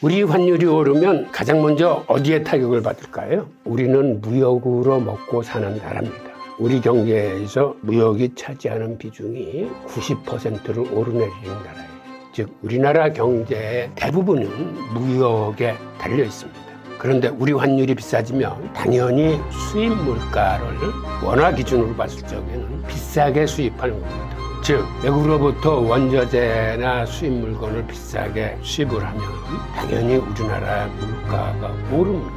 우리 환율이 오르면 가장 먼저 어디에 타격을 받을까요? 우리는 무역으로 먹고 사는 나라입니다. 우리 경제에서 무역이 차지하는 비중이 90%를 오르내리는 나라예요. 즉, 우리나라 경제의 대부분은 무역에 달려 있습니다. 그런데 우리 환율이 비싸지면 당연히 수입 물가를 원화 기준으로 봤을 적에는 비싸게 수입하는 겁니다. 즉 외국으로부터 원자재나 수입 물건을 비싸게 수입을 하면 당연히 우리나라 물가가 오릅니다.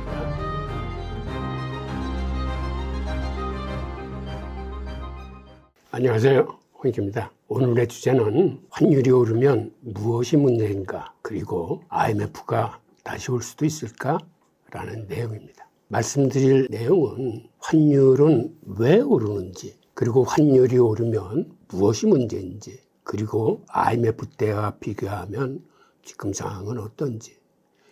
안녕하세요. 홍익입니다. 오늘의 주제는 환율이 오르면 무엇이 문제인가 그리고 IMF가 다시 올 수도 있을까? 라는 내용입니다. 말씀드릴 내용은 환율은 왜 오르는지 그리고 환율이 오르면 무엇이 문제인지 그리고 IMF 때와 비교하면 지금 상황은 어떤지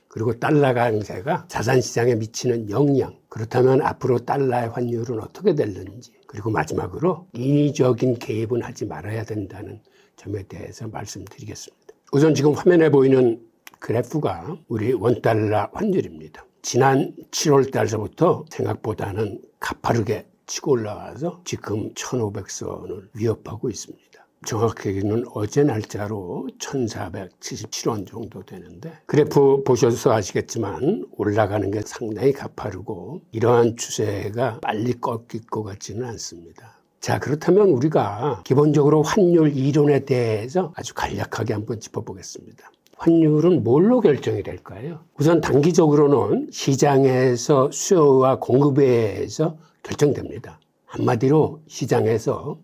그리고 달러 강세가 자산 시장에 미치는 영향 그렇다면 앞으로 달러의 환율은 어떻게 될는지 그리고 마지막으로 인위적인 개입은 하지 말아야 된다는 점에 대해서 말씀드리겠습니다. 우선 지금 화면에 보이는 그래프가 우리 원달러 환율입니다. 지난 7월 달서부터 생각보다는 가파르게 치고 올라와서 지금 1500선을 위협하고 있습니다. 정확하게는 어제 날짜로 1477원 정도 되는데 그래프 보셔서 아시겠지만 올라가는 게 상당히 가파르고 이러한 추세가 빨리 꺾일 것 같지는 않습니다. 자, 그렇다면 우리가 기본적으로 환율 이론에 대해서 아주 간략하게 한번 짚어보겠습니다. 환율은 뭘로 결정이 될까요? 우선 단기적으로는 시장에서 수요와 공급에 의해서 결정됩니다. 한마디로 시장에서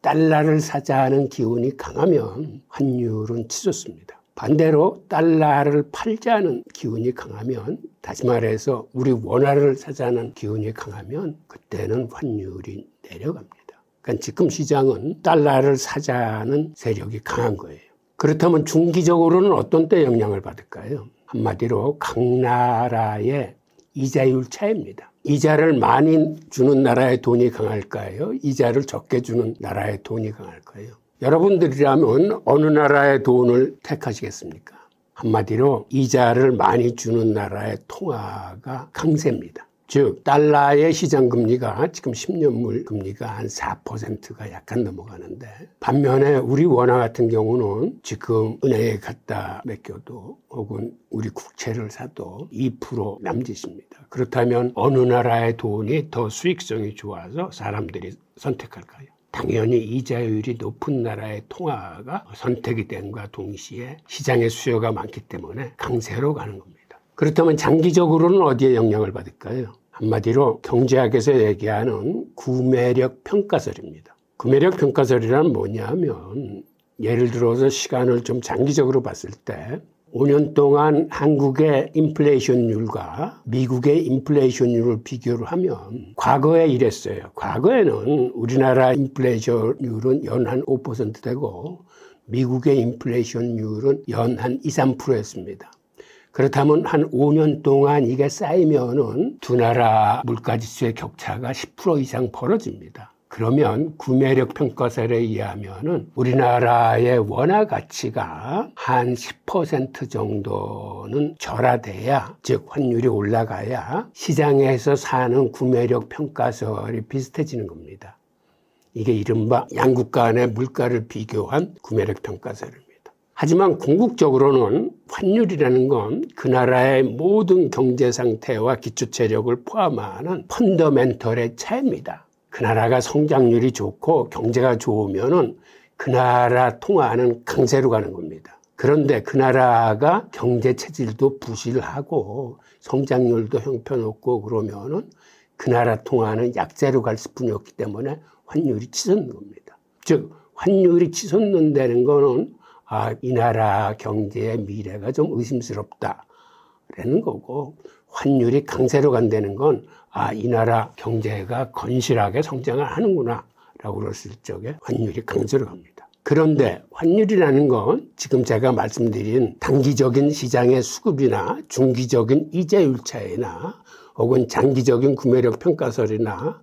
달러를 사자는 기운이 강하면 환율은 치솟습니다. 반대로 달러를 팔자는 기운이 강하면 다시 말해서 우리 원화를 사자는 기운이 강하면 그때는 환율이 내려갑니다. 그러니까 지금 시장은 달러를 사자는 세력이 강한 거예요. 그렇다면 중기적으로는 어떤 때 영향을 받을까요? 한마디로 각 나라의 이자율 차입니다. 이자를 많이 주는 나라의 돈이 강할까요? 이자를 적게 주는 나라의 돈이 강할까요? 여러분들이라면 어느 나라의 돈을 택하시겠습니까? 한마디로 이자를 많이 주는 나라의 통화가 강세입니다. 즉 달러의 시장 금리가 지금 10년물 금리가 한 4%가 약간 넘어가는데 반면에 우리 원화 같은 경우는 지금 은행에 갖다 맡겨도 혹은 우리 국채를 사도 2% 남짓입니다. 그렇다면 어느 나라의 돈이 더 수익성이 좋아서 사람들이 선택할까요? 당연히 이자율이 높은 나라의 통화가 선택이 됨과 동시에 시장의 수요가 많기 때문에 강세로 가는 겁니다. 그렇다면 장기적으로는 어디에 영향을 받을까요? 한마디로 경제학에서 얘기하는 구매력 평가설입니다. 구매력 평가설이란 뭐냐면 예를 들어서 시간을 좀 장기적으로 봤을 때 5년 동안 한국의 인플레이션율과 미국의 인플레이션율을 비교를 하면 과거에 이랬어요. 과거에는 우리나라 인플레이션율은 연 한 5% 되고 미국의 인플레이션율은 연 한 2, 3%였습니다. 그렇다면 한 5년 동안 이게 쌓이면은 두 나라 물가지수의 격차가 10% 이상 벌어집니다. 그러면 구매력 평가설에 의하면은 우리나라의 원화 가치가 한 10% 정도는 절하돼야 즉 환율이 올라가야 시장에서 사는 구매력 평가설이 비슷해지는 겁니다. 이게 이른바 양국 간의 물가를 비교한 구매력 평가설입니다. 하지만 궁극적으로는 환율이라는 건 그 나라의 모든 경제 상태와 기초 체력을 포함하는 펀더멘털의 차이입니다. 그 나라가 성장률이 좋고 경제가 좋으면은 그 나라 통화는 강세로 가는 겁니다. 그런데 그 나라가 경제 체질도 부실하고 성장률도 형편없고 그러면은 그 나라 통화는 약세로 갈 수뿐이 없기 때문에 환율이 치솟는 겁니다. 즉 환율이 치솟는다는 거는 아, 이 나라 경제의 미래가 좀 의심스럽다. 라는 거고, 환율이 강세로 간다는 건, 아, 이 나라 경제가 건실하게 성장을 하는구나. 라고 그랬을 적에 환율이 강세로 갑니다. 그런데 환율이라는 건 지금 제가 말씀드린 단기적인 시장의 수급이나 중기적인 이자율 차이나 혹은 장기적인 구매력 평가설이나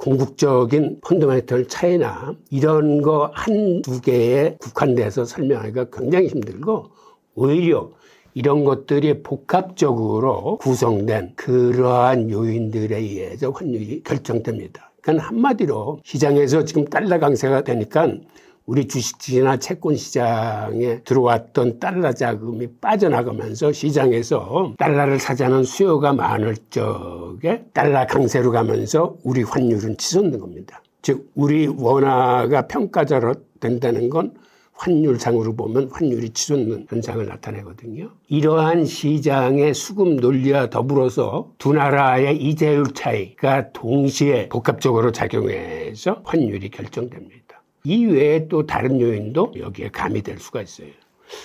궁극적인 펀더멘털 차이나 이런 거 한 두 개에 국한돼서 설명하기가 굉장히 힘들고 오히려 이런 것들이 복합적으로 구성된 그러한 요인들에 의해서 환율이 결정됩니다. 그러니까 한마디로 시장에서 지금 달러 강세가 되니까 우리 주식시나 채권 시장에 들어왔던 달러 자금이 빠져나가면서 시장에서 달러를 사자는 수요가 많을 적에 달러 강세로 가면서 우리 환율은 치솟는 겁니다. 즉 우리 원화가 평가자로 된다는 건 환율상으로 보면 환율이 치솟는 현상을 나타내거든요. 이러한 시장의 수급 논리와 더불어서 두 나라의 이자율 차이가 동시에 복합적으로 작용해서 환율이 결정됩니다. 이 외에 또 다른 요인도 여기에 가미될 수가 있어요.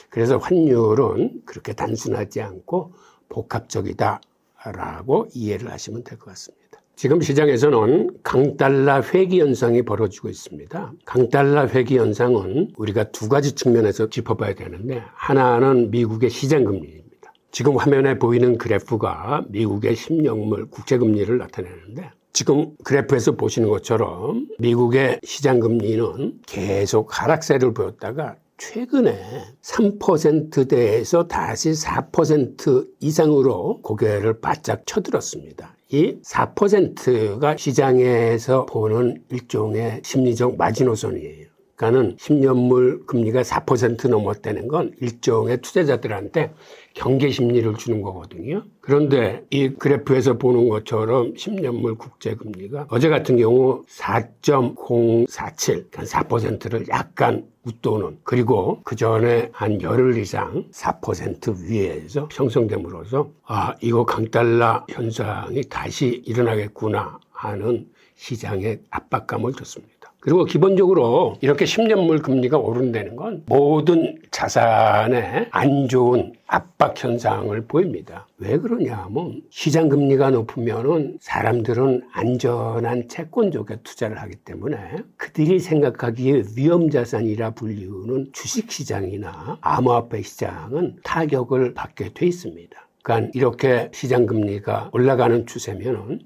그래서 환율은 그렇게 단순하지 않고 복합적이다라고 이해를 하시면 될 것 같습니다. 지금 시장에서는 강달러 회귀 현상이 벌어지고 있습니다. 강달러 회귀 현상은 우리가 두 가지 측면에서 짚어봐야 되는데 하나는 미국의 시장 금리입니다. 지금 화면에 보이는 그래프가 미국의 10년물 국채 금리를 나타내는데 지금 그래프에서 보시는 것처럼 미국의 시장 금리는 계속 하락세를 보였다가 최근에 3%대에서 다시 4% 이상으로 고개를 바짝 쳐들었습니다. 이 4%가 시장에서 보는 일종의 심리적 마지노선이에요. 그러니까는 10년물 금리가 4% 넘었다는 건 일종의 투자자들한테 경계 심리를 주는 거거든요. 그런데 이 그래프에서 보는 것처럼 10년물 국제 금리가 어제 같은 경우 4.047, 그러니까 4%를 약간 웃도는 그리고 그 전에 한 열흘 이상 4% 위에서 형성됨으로써 아 이거 강달러 현상이 다시 일어나겠구나 하는 시장의 압박감을 줬습니다. 그리고 기본적으로 이렇게 10년물 금리가 오른다는 건 모든 자산에 안 좋은 압박 현상을 보입니다. 왜 그러냐면 시장 금리가 높으면은 사람들은 안전한 채권 쪽에 투자를 하기 때문에 그들이 생각하기에 위험 자산이라 불리우는 주식 시장이나 암호화폐 시장은 타격을 받게 돼 있습니다. 그러니까 이렇게 시장 금리가 올라가는 추세면은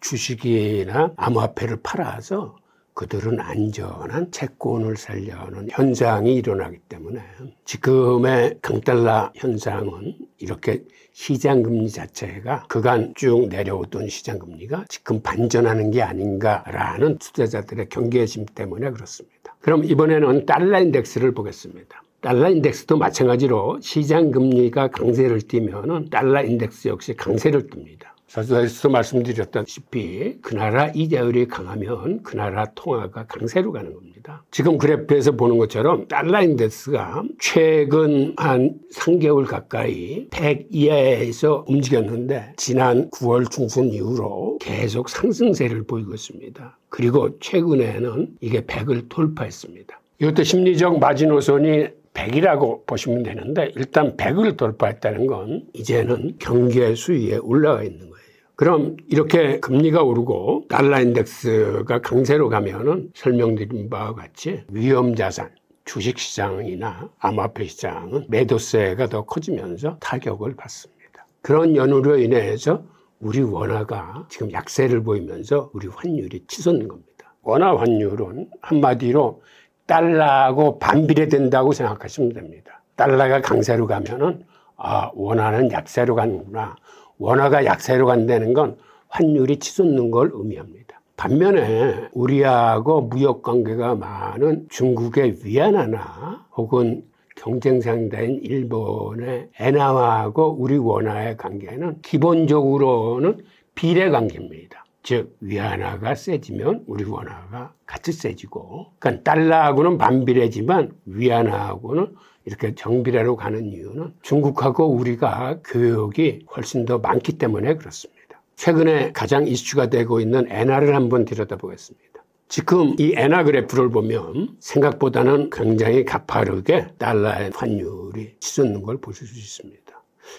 주식이나 암호화폐를 팔아서 그들은 안전한 채권을 살려는 현상이 일어나기 때문에 지금의 강달러 현상은 이렇게 시장금리 자체가 그간 쭉 내려오던 시장금리가 지금 반전하는 게 아닌가라는 투자자들의 경계심 때문에 그렇습니다. 그럼 이번에는 달러 인덱스를 보겠습니다. 달러 인덱스도 마찬가지로 시장 금리가 강세를 띠면은 달러 인덱스 역시 강세를 띱니다. 서두에서 말씀드렸다시피 그 나라 이자율이 강하면 그 나라 통화가 강세로 가는 겁니다. 지금 그래프에서 보는 것처럼 달러 인덱스가 최근 한 3개월 가까이 100 이하에서 움직였는데 지난 9월 중순 이후로 계속 상승세를 보이고 있습니다. 그리고 최근에는 이게 100을 돌파했습니다. 이것도 심리적 마지노선이 100이라고 보시면 되는데 일단 100을 돌파했다는 건 이제는 경계 수위에 올라가 있는 거예요. 그럼 이렇게 금리가 오르고 달러 인덱스가 강세로 가면은 설명드린 바와 같이 위험 자산 주식 시장이나 암호화폐 시장은 매도세가 더 커지면서 타격을 받습니다. 그런 연으로 인해서 우리 원화가 지금 약세를 보이면서 우리 환율이 치솟는 겁니다. 원화 환율은 한마디로 달러하고 반비례 된다고 생각하시면 됩니다. 달러가 강세로 가면은 아, 원화는 약세로 가는구나. 원화가 약세로 간다는 건 환율이 치솟는 걸 의미합니다. 반면에 우리하고 무역 관계가 많은 중국의 위안화나 혹은 경쟁 상대인 일본의 엔화하고 우리 원화의 관계는 기본적으로는 비례 관계입니다. 즉 위안화가 세지면 우리 원화가 같이 세지고 그러니까 달러하고는 반비례지만 위안화하고는 이렇게 정비례로 가는 이유는 중국하고 우리가 교역이 훨씬 더 많기 때문에 그렇습니다. 최근에 가장 이슈가 되고 있는 엔화를 한번 들여다보겠습니다. 지금 이 엔화 그래프를 보면 생각보다는 굉장히 가파르게 달러의 환율이 치솟는 걸 보실 수 있습니다.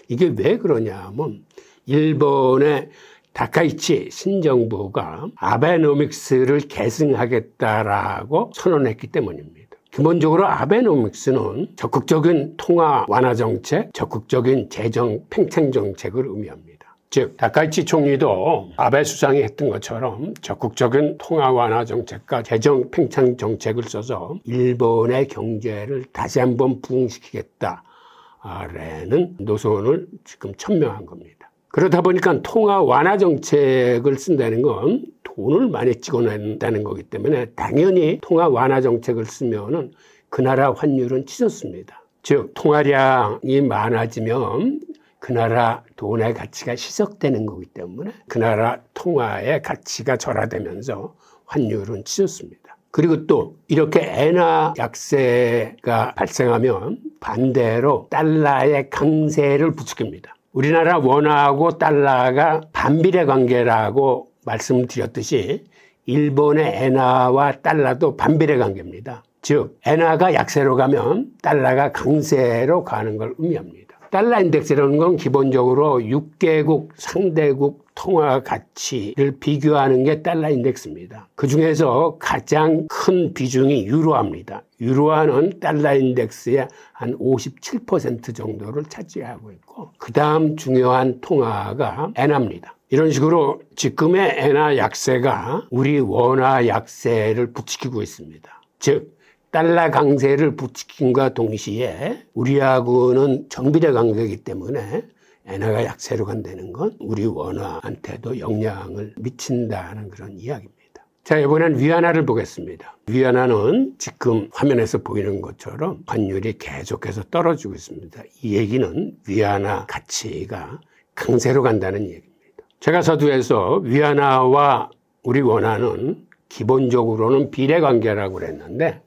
이게 왜 그러냐면 일본의 다카이치 신정부가 아베노믹스를 계승하겠다라고 선언했기 때문입니다. 기본적으로 아베노믹스는 적극적인 통화 완화 정책, 적극적인 재정 팽창 정책을 의미합니다. 즉 다카이치 총리도 아베 수상이 했던 것처럼 적극적인 통화 완화 정책과 재정 팽창 정책을 써서 일본의 경제를 다시 한번 부흥시키겠다. 통화라는 노선을 지금 천명한 겁니다. 그러다 보니까 통화 완화 정책을 쓴다는 건 돈을 많이 찍어낸다는 거기 때문에 당연히 통화 완화 정책을 쓰면은 그 나라 환율은 치솟습니다. 즉 통화량이 많아지면 그 나라 돈의 가치가 희석되는 거기 때문에 그 나라 통화의 가치가 절하되면서 환율은 치솟습니다. 그리고 또 이렇게 엔화 약세가 발생하면 반대로 달러의 강세를 부추깁니다. 우리나라 원화하고 달러가 반비례 관계라고 말씀드렸듯이 일본의 엔화와 달러도 반비례 관계입니다. 즉 엔화가 약세로 가면 달러가 강세로 가는 걸 의미합니다. 달러 인덱스라는 건 기본적으로 6개국 상대국 통화 가치를 비교하는 게 달러 인덱스입니다. 그 중에서 가장 큰 비중이 유로화입니다. 유로화는 달러 인덱스의 한 57% 정도를 차지하고 있고, 그 다음 중요한 통화가 엔화입니다. 이런 식으로 지금의 엔화 약세가 우리 원화 약세를 부추기고 있습니다. 즉, 달러 강세를 부추김과 동시에 우리하고는 정비례 관계이기 때문에 엔화가 약세로 간다는 건 우리 원화한테도 영향을 미친다는 그런 이야기입니다. 자, 이번엔 위안화를 보겠습니다. 위안화는 지금 화면에서 보이는 것처럼 환율이 계속해서 떨어지고 있습니다. 이 얘기는 위안화 가치가 강세로 간다는 얘기입니다. 제가 서두에서 위안화와 우리 원화는 기본적으로는 비례 관계라고 그랬는데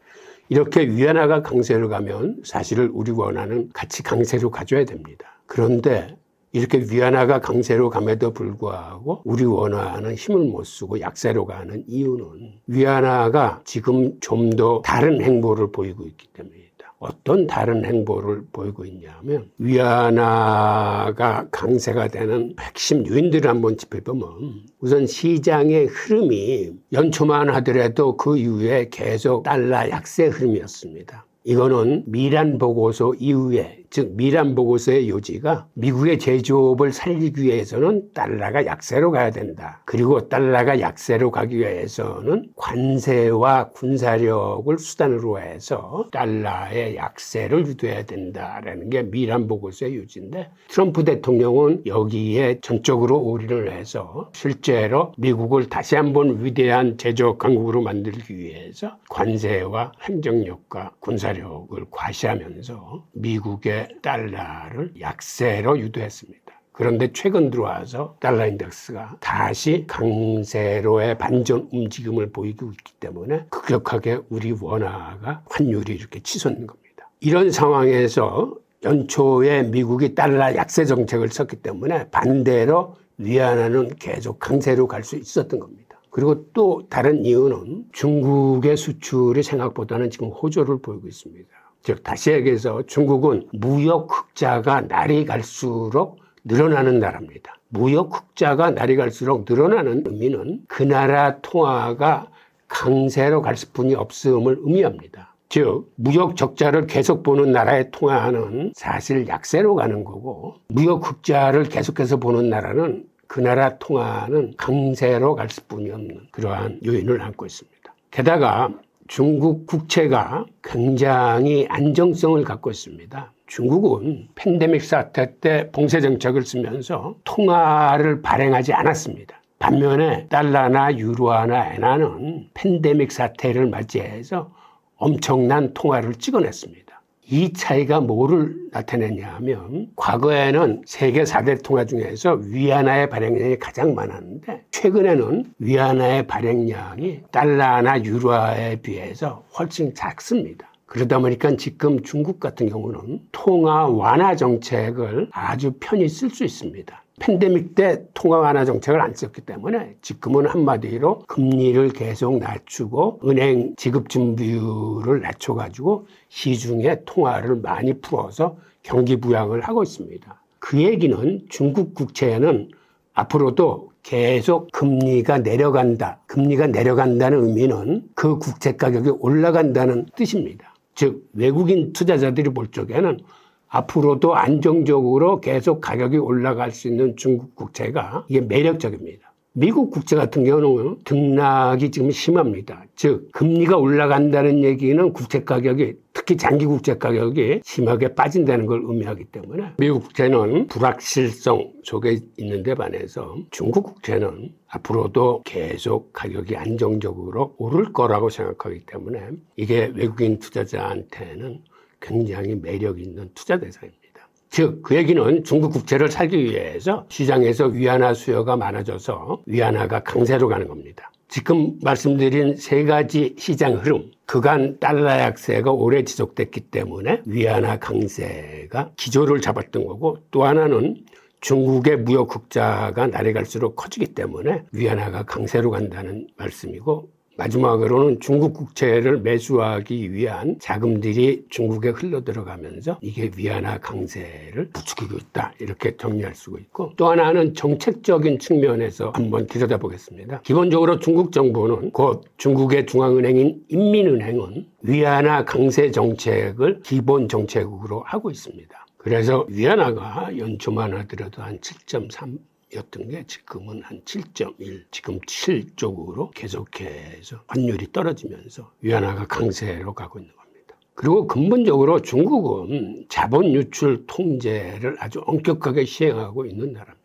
이렇게 위안화가 강세로 가면 사실 우리 원화는 같이 강세로 가져야 됩니다. 그런데 이렇게 위안화가 강세로 감에도 불구하고 우리 원화는 힘을 못 쓰고 약세로 가는 이유는 위안화가 지금 좀 더 다른 행보를 보이고 있기 때문입니다. 어떤 다른 행보를 보이고 있냐면 위안화가 강세가 되는 핵심 요인들을 한번 짚어보면 우선 시장의 흐름이 연초만 하더라도 그 이후에 계속 달러 약세 흐름이었습니다. 이거는 미란 보고서 이후에 즉 미란 보고서의 요지가 미국의 제조업을 살리기 위해서는 달러가 약세로 가야 된다. 그리고 달러가 약세로 가기 위해서는 관세와 군사력을 수단으로 해서 달러의 약세를 유도해야 된다라는 게 미란 보고서의 요지인데 트럼프 대통령은 여기에 전적으로 올인을 해서 실제로 미국을 다시 한번 위대한 제조업 강국으로 만들기 위해서 관세와 행정력과 군사력을 과시하면서 미국의 달러를 약세로 유도했습니다. 그런데 최근 들어와서 달러 인덱스가 다시 강세로의 반전 움직임을 보이고 있기 때문에 급격하게 우리 원화가 환율이 이렇게 치솟는 겁니다. 이런 상황에서 연초에 미국이 달러 약세 정책을 썼기 때문에 반대로 위안화는 계속 강세로 갈 수 있었던 겁니다. 그리고 또 다른 이유는 중국의 수출이 생각보다는 지금 호조를 보이고 있습니다. 즉 다시 얘기해서 중국은 무역 흑자가 날이 갈수록 늘어나는 나라입니다. 무역 흑자가 날이 갈수록 늘어나는 의미는 그 나라 통화가 강세로 갈 수뿐이 없음을 의미합니다. 즉 무역 적자를 계속 보는 나라의 통화는 사실 약세로 가는 거고 무역 흑자를 계속해서 보는 나라는 그 나라 통화는 강세로 갈 수뿐이 없는 그러한 요인을 안고 있습니다. 게다가 중국 국채가 굉장히 안정성을 갖고 있습니다. 중국은 팬데믹 사태 때 봉쇄 정책을 쓰면서 통화를 발행하지 않았습니다. 반면에 달러나 유로화나 엔화는 팬데믹 사태를 맞이해서 엄청난 통화를 찍어냈습니다. 이 차이가 뭐를 나타내냐 하면 과거에는 세계 4대 통화 중에서 위안화의 발행량이 가장 많았는데 최근에는 위안화의 발행량이 달러나 유로화에 비해서 훨씬 작습니다. 그러다 보니까 지금 중국 같은 경우는 통화 완화 정책을 아주 편히 쓸 수 있습니다. 팬데믹 때 통화 완화 정책을 안 썼기 때문에 지금은 한마디로 금리를 계속 낮추고 은행 지급 준비율을 낮춰가지고 시중에 통화를 많이 풀어서 경기 부양을 하고 있습니다. 그 얘기는 중국 국채에는 앞으로도 계속 금리가 내려간다. 금리가 내려간다는 의미는 그 국채 가격이 올라간다는 뜻입니다. 즉 외국인 투자자들이 볼 적에는 앞으로도 안정적으로 계속 가격이 올라갈 수 있는 중국 국채가 이게 매력적입니다. 미국 국채 같은 경우는 등락이 지금 심합니다. 즉 금리가 올라간다는 얘기는 국채 가격이 특히 장기 국채 가격이 심하게 빠진다는 걸 의미하기 때문에 미국 국채는 불확실성 속에 있는데 반해서 중국 국채는 앞으로도 계속 가격이 안정적으로 오를 거라고 생각하기 때문에 이게 외국인 투자자한테는 굉장히 매력 있는 투자 대상입니다. 즉, 그 얘기는 중국 국채를 살기 위해서 시장에서 위안화 수요가 많아져서 위안화가 강세로 가는 겁니다. 지금 말씀드린 세 가지 시장 흐름, 그간 달러 약세가 오래 지속됐기 때문에 위안화 강세가 기조를 잡았던 거고 또 하나는 중국의 무역 흑자가 날이 갈수록 커지기 때문에 위안화가 강세로 간다는 말씀이고 마지막으로는 중국 국채를 매수하기 위한 자금들이 중국에 흘러 들어가면서 이게 위안화 강세를 부추기고 있다. 이렇게 정리할 수가 있고 또 하나는 정책적인 측면에서 한번 들여다보겠습니다. 기본적으로 중국 정부는 곧 중국의 중앙은행인 인민은행은 위안화 강세 정책을 기본 정책으로 하고 있습니다. 그래서 위안화가 연초만 하더라도 한 7.3 였던 게 지금은 한 7.1, 지금 7 쪽으로 계속해서 환율이 떨어지면서 위안화가 강세로 가고 있는 겁니다. 그리고 근본적으로 중국은 자본 유출 통제를 아주 엄격하게 시행하고 있는 나라입니다.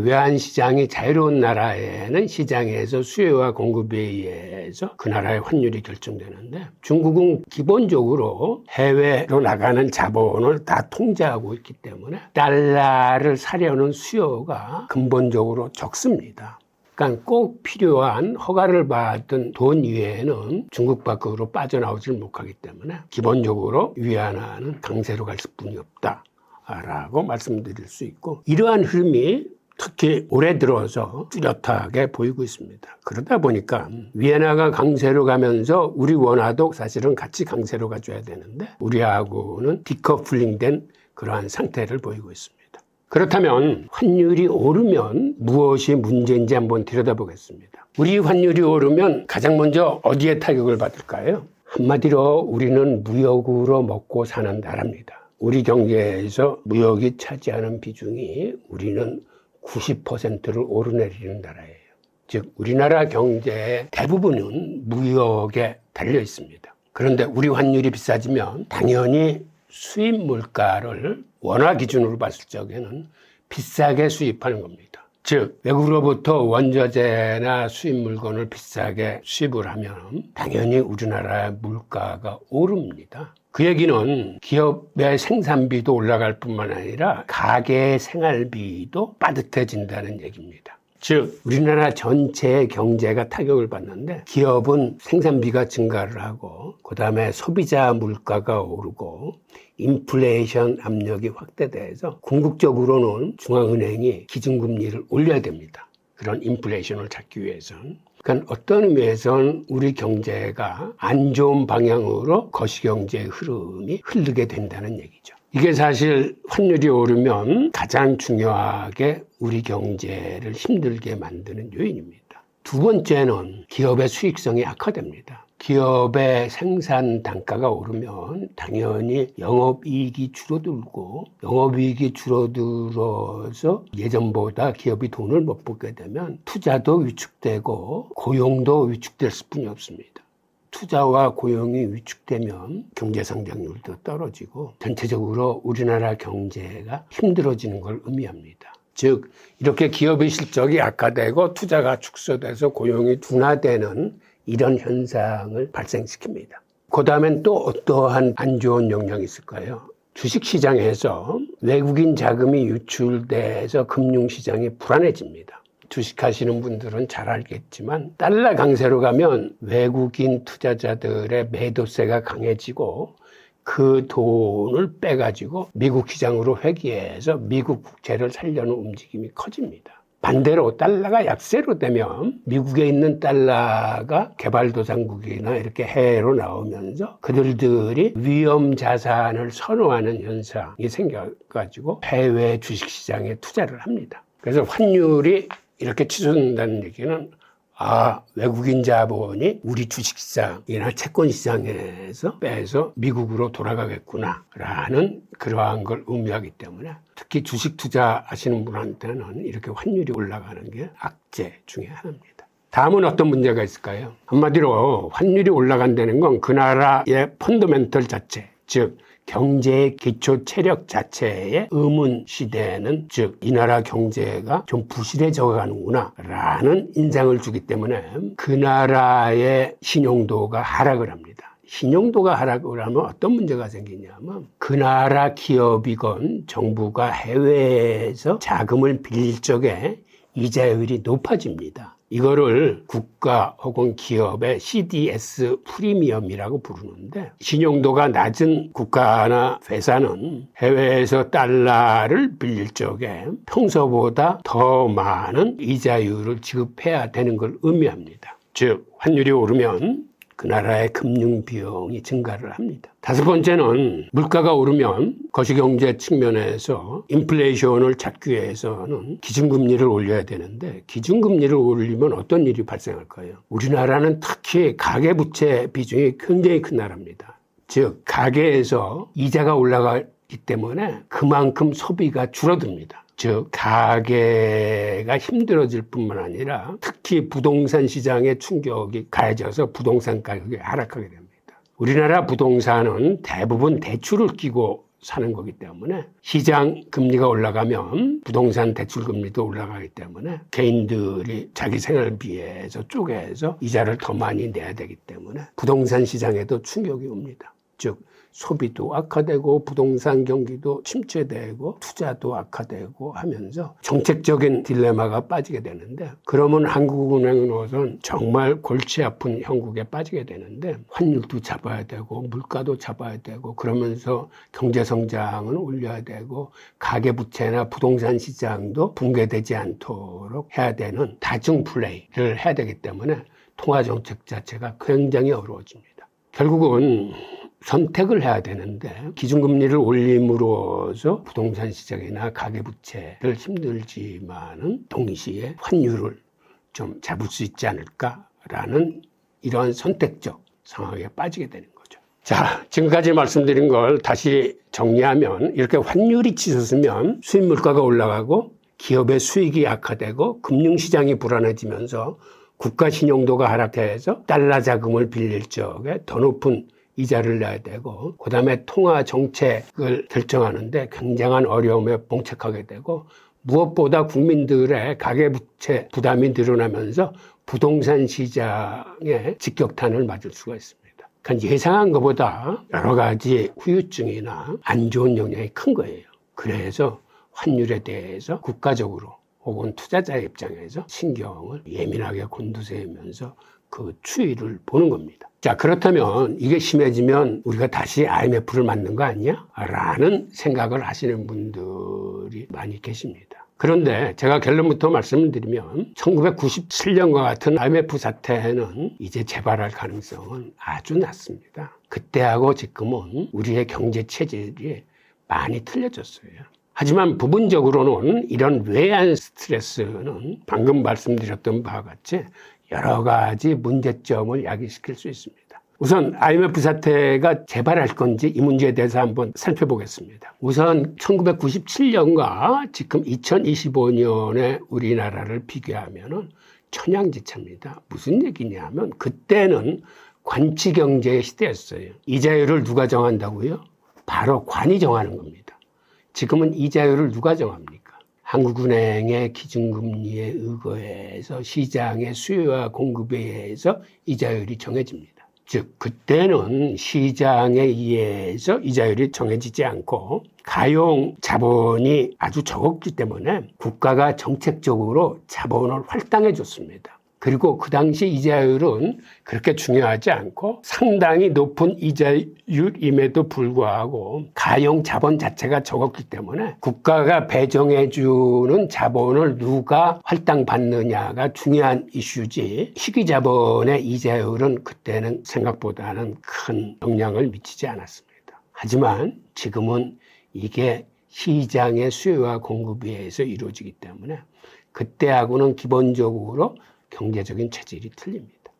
외환 시장이 자유로운 나라에는 시장에서 수요와 공급에 의해서 그 나라의 환율이 결정되는데 중국은 기본적으로 해외로 나가는 자본을 다 통제하고 있기 때문에 달러를 사려는 수요가 근본적으로 적습니다. 그러니까 꼭 필요한 허가를 받은 돈 이외에는 중국 밖으로 빠져나오질 못하기 때문에 기본적으로 위안화는 강세로 갈 수뿐이 없다. 라고 말씀드릴 수 있고 이러한 흐름이 특히 올해 들어서 뚜렷하게 보이고 있습니다. 그러다 보니까 위안화가 강세로 가면서 우리 원화도 사실은 같이 강세로 가줘야 되는데 우리하고는 디커플링된 그러한 상태를 보이고 있습니다. 그렇다면 환율이 오르면 무엇이 문제인지 한번 들여다보겠습니다. 우리 환율이 오르면 가장 먼저 어디에 타격을 받을까요? 한마디로 우리는 무역으로 먹고 사는 나라입니다. 우리 경제에서 무역이 차지하는 비중이 우리는 90%를 오르내리는 나라예요. 즉, 우리나라 경제의 대부분은 무역에 달려 있습니다. 그런데 우리 환율이 비싸지면 당연히 수입 물가를 원화 기준으로 봤을 적에는 비싸게 수입하는 겁니다. 즉, 외국으로부터 원자재나 수입 물건을 비싸게 수입을 하면 당연히 우리나라의 물가가 오릅니다. 그 얘기는 기업의 생산비도 올라갈 뿐만 아니라 가계의 생활비도 빠듯해진다는 얘기입니다. 즉, 우리나라 전체의 경제가 타격을 받는데 기업은 생산비가 증가를 하고 그 다음에 소비자 물가가 오르고 인플레이션 압력이 확대돼서 궁극적으로는 중앙은행이 기준금리를 올려야 됩니다. 그런 인플레이션을 잡기 위해서는. 그러니까 어떤 의미에서는 우리 경제가 안 좋은 방향으로 거시경제의 흐름이 흐르게 된다는 얘기죠. 이게 사실 환율이 오르면 가장 중요하게 우리 경제를 힘들게 만드는 요인입니다. 두 번째는 기업의 수익성이 악화됩니다. 기업의 생산 단가가 오르면 당연히 영업이익이 줄어들고 영업이익이 줄어들어서 예전보다 기업이 돈을 못 벌게 되면 투자도 위축되고 고용도 위축될 수뿐이 없습니다. 투자와 고용이 위축되면 경제 성장률도 떨어지고 전체적으로 우리나라 경제가 힘들어지는 걸 의미합니다. 즉 이렇게 기업의 실적이 악화되고 투자가 축소돼서 고용이 둔화되는 이런 현상을 발생시킵니다. 그 다음엔 또 어떠한 안 좋은 영향이 있을까요? 주식시장에서 외국인 자금이 유출돼서 금융시장이 불안해집니다. 주식하시는 분들은 잘 알겠지만 달러 강세로 가면 외국인 투자자들의 매도세가 강해지고 그 돈을 빼가지고 미국 시장으로 회귀해서 미국 국채를 살려는 움직임이 커집니다. 반대로 달러가 약세로 되면 미국에 있는 달러가 개발도상국이나 이렇게 해외로 나오면서 그들들이 위험 자산을 선호하는 현상이 생겨가지고 해외 주식시장에 투자를 합니다. 그래서 환율이 이렇게 치솟는다는 얘기는 아, 외국인 자본이 우리 주식시장이나 채권시장에서 빼서 미국으로 돌아가겠구나. 라는 그러한 걸 의미하기 때문에 특히 주식 투자하시는 분한테는 이렇게 환율이 올라가는 게 악재 중에 하나입니다. 다음은 어떤 문제가 있을까요? 한마디로 환율이 올라간다는 건 그 나라의 펀더멘털 자체, 즉 경제의 기초 체력 자체의 의문 시대는 즉 이 나라 경제가 좀 부실해져 가는구나 라는 인상을 주기 때문에 그 나라의 신용도가 하락을 합니다. 신용도가 하락을 하면 어떤 문제가 생기냐면 그 나라 기업이건 정부가 해외에서 자금을 빌릴 적에 이자율이 높아집니다. 이거를 국가 혹은 기업의 CDS 프리미엄이라고 부르는데 신용도가 낮은 국가나 회사는 해외에서 달러를 빌릴 적에 평소보다 더 많은 이자율을 지급해야 되는 걸 의미합니다. 즉 환율이 오르면 그 나라의 금융 비용이 증가를 합니다. 다섯 번째는 물가가 오르면 거시경제 측면에서 인플레이션을 잡기 위해서는 기준금리를 올려야 되는데 기준금리를 올리면 어떤 일이 발생할까요? 우리나라는 특히 가계부채 비중이 굉장히 큰 나라입니다. 즉 가계에서 이자가 올라가기 때문에 그만큼 소비가 줄어듭니다. 즉 가계가 힘들어질 뿐만 아니라 특히 부동산 시장의 충격이 가해져서 부동산 가격이 하락하게 됩니다. 우리나라 부동산은 대부분 대출을 끼고 사는 거기 때문에 시장 금리가 올라가면 부동산 대출 금리도 올라가기 때문에 개인들이 자기 생활비에서 쪼개서 이자를 더 많이 내야 되기 때문에 부동산 시장에도 충격이 옵니다. 즉 소비도 악화되고 부동산 경기도 침체되고 투자도 악화되고 하면서 정책적인 딜레마가 빠지게 되는데 그러면 한국은행으로서는 정말 골치 아픈 형국에 빠지게 되는데 환율도 잡아야 되고 물가도 잡아야 되고 그러면서 경제 성장은 올려야 되고 가계 부채나 부동산 시장도 붕괴되지 않도록 해야 되는 다중 플레이를 해야 되기 때문에 통화 정책 자체가 굉장히 어려워집니다. 결국은 선택을 해야 되는데 기준금리를 올림으로써 부동산 시장이나 가계부채를 힘들지만은 동시에 환율을 좀 잡을 수 있지 않을까라는 이런 선택적 상황에 빠지게 되는 거죠. 자, 지금까지 말씀드린 걸 다시 정리하면 이렇게 환율이 치솟으면 수입 물가가 올라가고 기업의 수익이 악화되고 금융시장이 불안해지면서 국가 신용도가 하락해서 달러 자금을 빌릴 적에 더 높은 이자를 내야 되고 그 다음에 통화 정책을 결정하는데 굉장한 어려움에 봉착하게 되고 무엇보다 국민들의 가계부채 부담이 늘어나면서 부동산 시장에 직격탄을 맞을 수가 있습니다. 그러니까 예상한 것보다 여러 가지 후유증이나 안 좋은 영향이 큰 거예요. 그래서 환율에 대해서 국가적으로 혹은 투자자의 입장에서 신경을 예민하게 곤두세우면서 그 추이를 보는 겁니다. 자, 그렇다면 이게 심해지면 우리가 다시 IMF를 맞는 거 아니야? 라는 생각을 하시는 분들이 많이 계십니다. 그런데 제가 결론부터 말씀을 드리면 1997년과 같은 IMF 사태는 이제 재발할 가능성은 아주 낮습니다. 그때하고 지금은 우리의 경제 체질이 많이 틀려졌어요. 하지만 부분적으로는 이런 외환 스트레스는 방금 말씀드렸던 바와 같이 여러 가지 문제점을 야기시킬 수 있습니다. 우선 IMF 사태가 재발할 건지 이 문제에 대해서 한번 살펴보겠습니다. 우선 1997년과 지금 2025년의 우리나라를 비교하면 천양지차입니다. 무슨 얘기냐면 그때는 관치 경제의 시대였어요. 이자율을 누가 정한다고요? 바로 관이 정하는 겁니다. 지금은 이자율을 누가 정합니까? 한국은행의 기준금리에 의거해서 시장의 수요와 공급에 의해서 이자율이 정해집니다. 즉 그때는 시장에 의해서 이자율이 정해지지 않고 가용 자본이 아주 적었기 때문에 국가가 정책적으로 자본을 활당해 줬습니다. 그리고 그 당시 이자율은 그렇게 중요하지 않고 상당히 높은 이자율임에도 불구하고 가용 자본 자체가 적었기 때문에 국가가 배정해주는 자본을 누가 할당받느냐가 중요한 이슈지 희귀 자본의 이자율은 그때는 생각보다는 큰 영향을 미치지 않았습니다. 하지만 지금은 이게 시장의 수요와 공급에 의해서 이루어지기 때문에 그때하고는 기본적으로 경제적인 체질이 틀립니다.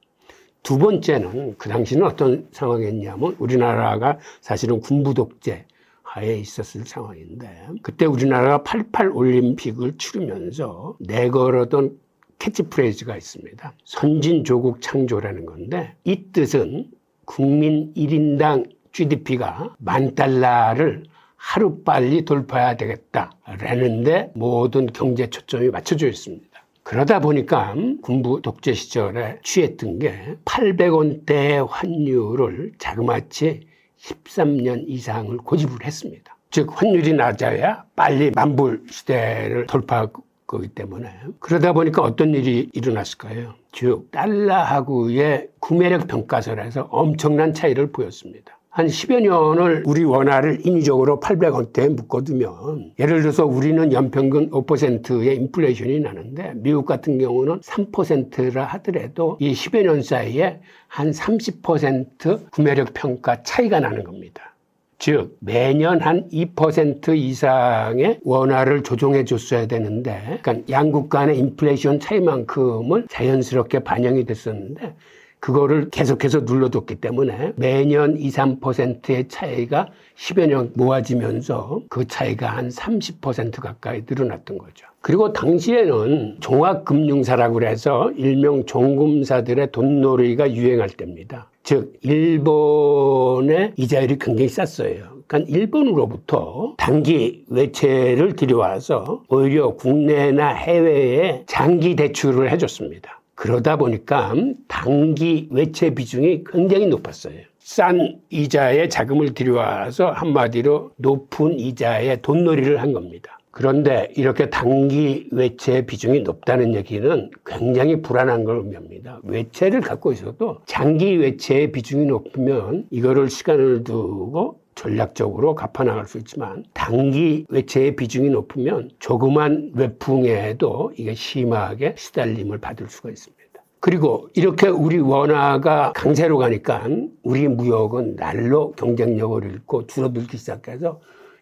두 번째는 그 당시는 어떤 상황이었냐면 우리나라가 사실은 군부 독재 하에 있었을 상황인데 그때 우리나라가 88 올림픽을 치르면서 내걸었던 캐치프레이즈가 있습니다. 선진 조국 창조라는 건데 이 뜻은 국민 1인당 GDP가 만 달러를 하루 빨리 돌파해야 되겠다라는데 모든 경제 초점이 맞춰져 있습니다. 그러다 보니까 군부 독재 시절에 취했던 게 800원대의 환율을 자그마치 13년 이상을 고집을 했습니다. 즉 환율이 낮아야 빨리 만불 시대를 돌파할 거기 때문에 그러다 보니까 어떤 일이 일어났을까요? 즉 달러하고의 구매력 평가설에서 엄청난 차이를 보였습니다. 한 10여 년을 우리 원화를 인위적으로 800원대에 묶어두면 예를 들어서 우리는 연평균 5%의 인플레이션이 나는데 미국 같은 경우는 3%라 하더라도 이 10여 년 사이에 한 30% 구매력 평가 차이가 나는 겁니다. 즉 매년 한 2% 이상의 원화를 조정해 줬어야 되는데 그러니까 양국 간의 인플레이션 차이만큼은 자연스럽게 반영이 됐었는데 그거를 계속해서 눌러뒀기 때문에 매년 2, 3%의 차이가 10여 년 모아지면서 그 차이가 한 30% 가까이 늘어났던 거죠. 그리고 당시에는 종합금융사라고 그래서 일명 종금사들의 돈놀이가 유행할 때입니다. 즉 일본의 이자율이 굉장히 쌌어요. 그러니까 일본으로부터 단기 외채를 들여와서 오히려 국내나 해외에 장기 대출을 해줬습니다. 그러다 보니까 단기 외채 비중이 굉장히 높았어요. 싼 이자에 자금을 들여와서 한마디로 높은 이자에 돈놀이를 한 겁니다. 그런데 이렇게 단기 외채 비중이 높다는 얘기는 굉장히 불안한 걸 의미합니다. 외채를 갖고 있어도 장기 외채의 비중이 높으면 이거를 시간을 두고 전략적으로 갚아나갈 수 있지만 단기 외채의 비중이 높으면 조그만 외풍에도 이게 심하게 시달림을 받을 수가 있습니다. 그리고 이렇게 우리 원화가 강세로 가니까 우리 무역은 날로 경쟁력을 잃고 줄어들기 시작해서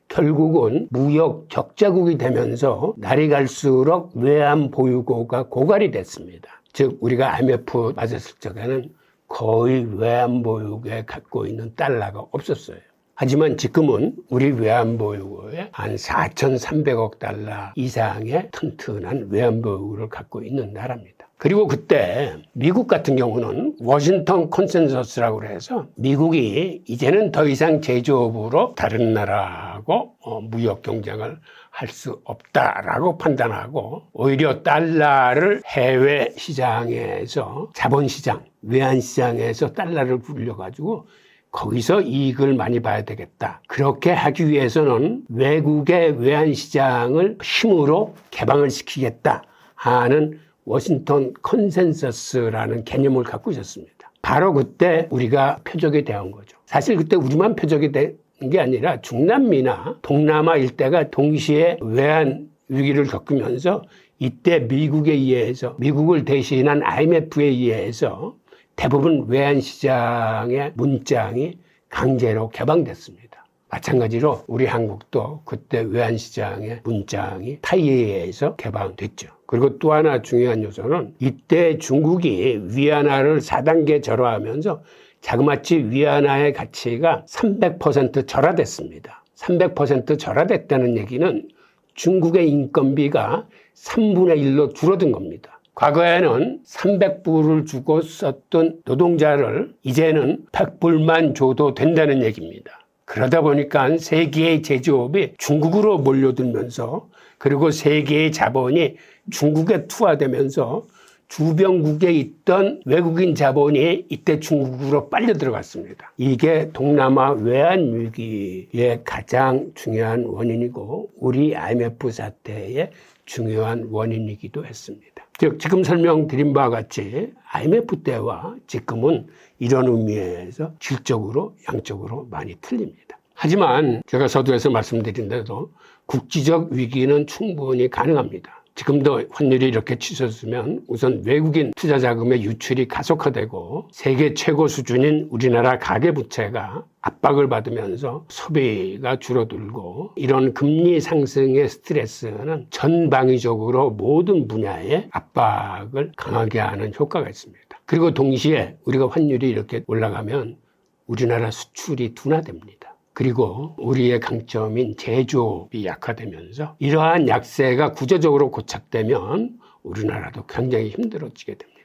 결국은 무역 적자국이 되면서 날이 갈수록 외환 보유고가 고갈이 됐습니다. 즉 우리가 IMF 맞았을 적에는 거의 외환 보유고에 갖고 있는 달러가 없었어요. 하지만 지금은 우리 외환 보유고에 한 4,300억 달러 이상의 튼튼한 외환 보유고를 갖고 있는 나라입니다. 그리고 그때 미국 같은 경우는 워싱턴 컨센서스라고 해서 미국이 이제는 더 이상 제조업으로 다른 나라하고 어, 무역 경쟁을 할 수 없다라고 판단하고 오히려 달러를 해외 시장에서 자본 시장, 외환 시장에서 달러를 굴려 가지고 거기서 이익을 많이 봐야 되겠다. 그렇게 하기 위해서는 외국의 외환 시장을 힘으로 개방을 시키겠다 하는 워싱턴 컨센서스라는 개념을 갖고 있었습니다. 바로 그때 우리가 표적이 되온 거죠. 사실 그때 우리만 표적이 된 게 아니라 중남미나 동남아 일대가 동시에 외환 위기를 겪으면서 이때 미국에 의해서 미국을 대신한 IMF에 의해서 대부분 외환 시장의 문장이 강제로 개방됐습니다. 마찬가지로 우리 한국도 그때 외환 시장의 문장이 타이에 의해서 개방됐죠. 그리고 또 하나 중요한 요소는 이때 중국이 위안화를 4단계 절하하면서 자그마치 위안화의 가치가 300% 절하됐습니다. 300% 절하됐다는 얘기는 중국의 인건비가 3분의 1로 줄어든 겁니다. 과거에는 300불을 주고 썼던 노동자를 이제는 100불만 줘도 된다는 얘기입니다. 그러다 보니까 세계의 제조업이 중국으로 몰려들면서 그리고 세계의 자본이 중국에 투하되면서 주변국에 있던 외국인 자본이 이때 중국으로 빨려 들어갔습니다. 이게 동남아 외환 위기의 가장 중요한 원인이고 우리 IMF 사태의 중요한 원인이기도 했습니다. 즉 지금 설명드린 바와 같이 IMF 때와 지금은 이런 의미에서 질적으로 양적으로 많이 틀립니다. 하지만 제가 서두에서 말씀드린 대로 국지적 위기는 충분히 가능합니다. 지금도 환율이 이렇게 치솟으면 우선 외국인 투자 자금의 유출이 가속화되고 세계 최고 수준인 우리나라 가계 부채가 압박을 받으면서 소비가 줄어들고 이런 금리 상승의 스트레스는 전방위적으로 모든 분야에 압박을 강하게 하는 효과가 있습니다. 그리고 동시에 우리가 환율이 이렇게 올라가면 우리나라 수출이 둔화됩니다. 그리고 우리의 강점인 제조업이 약화되면서 이러한 약세가 구조적으로 고착되면 우리나라도 굉장히 힘들어지게 됩니다.